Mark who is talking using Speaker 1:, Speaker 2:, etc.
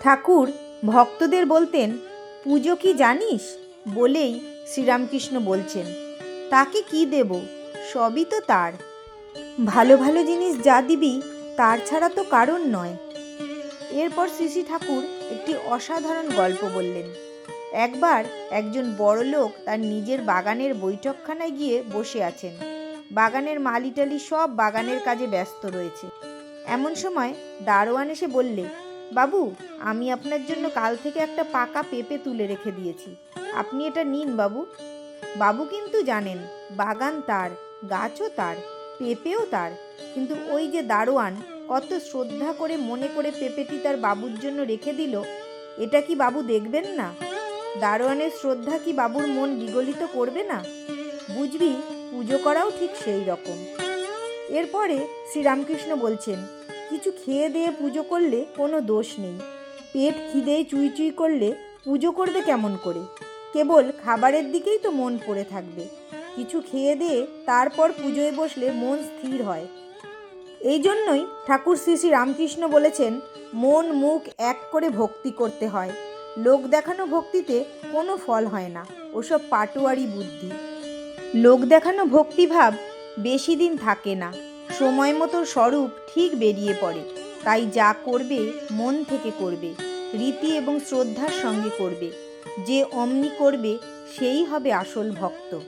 Speaker 1: ঠাকুর ভক্তদের বলতেন, পুজো কি জানিস? বলেই শ্রীরামকৃষ্ণ বলছেন, তাকে কি দেব? সবই তো তার। ভালো ভালো জিনিস যা দিবি, তার ছাড়া তো কারণ নয়। এরপর শ্রী ঠাকুর একটি অসাধারণ গল্প বললেন। একবার একজন বড় লোক তার নিজের বাগানের বৈঠকখানায় গিয়ে বসে আছেন। বাগানের মালিটালি সব বাগানের কাজে ব্যস্ত রয়েছে। এমন সময় দারোয়ান এসে বললে বাবু, আমি আপনার জন্য কাল থেকে একটা পাকা পেঁপে তুলে রেখে দিয়েছি। আপনি এটা নিন বাবু। বাবু কিন্তু জানেন, বাগান তার, গাছও তার, পেঁপেও তার। কিন্তু ওই যে দারোয়ান কত শ্রদ্ধা করে মনে করে পেঁপেটি তার বাবুর জন্য রেখে দিল, এটা কি বাবু দেখবেন না? দারোয়ানের শ্রদ্ধা কি বাবুর মন বিগলিত করবে না? বুঝবি, পুজো করাও ঠিক সেই রকম। এরপরে শ্রীরামকৃষ্ণ বলছেন কিছু খেয়ে দিয়ে পুজো করলে কোনো দোষ নেই। পেট খিদে চুই চুই করলে পুজো করবে কেমন করে? কেবল খাবারের দিকেই তো মন পড়ে থাকবে। কিছু খেয়ে দিয়ে তারপর পুজোয় বসলে মন স্থির হয়। এই জন্যই ঠাকুর শ্রী শ্রী রামকৃষ্ণ বলেছেন, মন মুখ এক করে ভক্তি করতে হয়। লোক দেখানো ভক্তিতে কোনো ফল হয় না। ওসব পাটোয়ারি বুদ্ধি। লোক দেখানো ভক্তিভাব বেশি দিন থাকে না। সময় মতো স্বরূপ ঠিক বেরিয়ে পড়ে। তাই যা করবে, মন থেকে করবে, রীতি এবং শ্রদ্ধার সঙ্গে করবে। যে অমনি করবে, সেই হবে আসল ভক্ত।